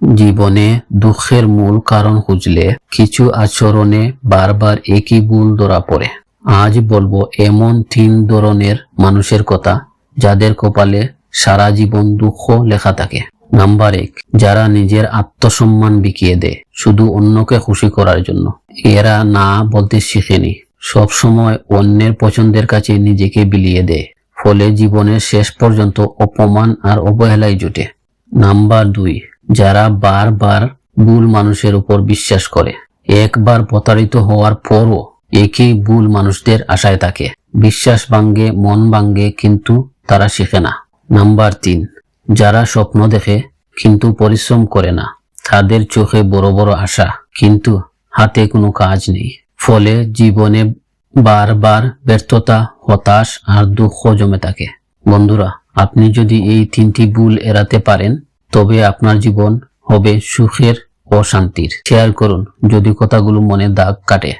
জীবনে দুঃখের মূল কারণ খুঁজলে কিছু আচরণে বারবার একই ভুল ধরা পড়ে। আজ বলব এমন তিন ধরনের মানুষের কথা যাদের কপালে সারা জীবন দুঃখ লেখা থাকে। নাম্বার এক, যারা নিজের আত্মসম্মান বিকিয়ে দেয় শুধু অন্যকে খুশি করার জন্য। এরা না বলতে শিখেনি। সব সময় অন্যের পছন্দের কাছে নিজেকে বিলিয়ে দেয়। ফলে জীবনের শেষ পর্যন্ত অপমান আর অবহেলায় জুটে। নাম্বার দুই যারা বারবার ভুল মানুষের উপর বিশ্বাস করে, একবার প্রতারিত হওয়ার পরও একই ভুল মানুষদের আশায় থাকে। বিশ্বাস ভাঙ্গে মন ভাঙ্গে কিন্তু তারা শিখে না। নাম্বার তিন, যারা স্বপ্ন দেখে কিন্তু পরিশ্রম করে না, তাদের চোখে বড় বড় আশা, কিন্তু হাতে কোনো কাজ নেই। ফলে জীবনে বারবার ব্যর্থতা, হতাশ আর দুঃখ জমে থাকে। বন্ধুরা, আপনি যদি এই তিনটি ভুল এড়াতে পারেন তবে আপনার জীবন হবে সুখের ও শান্তির। শেয়ার করুন যদি কথাগুলো মনে দাগ কাটে।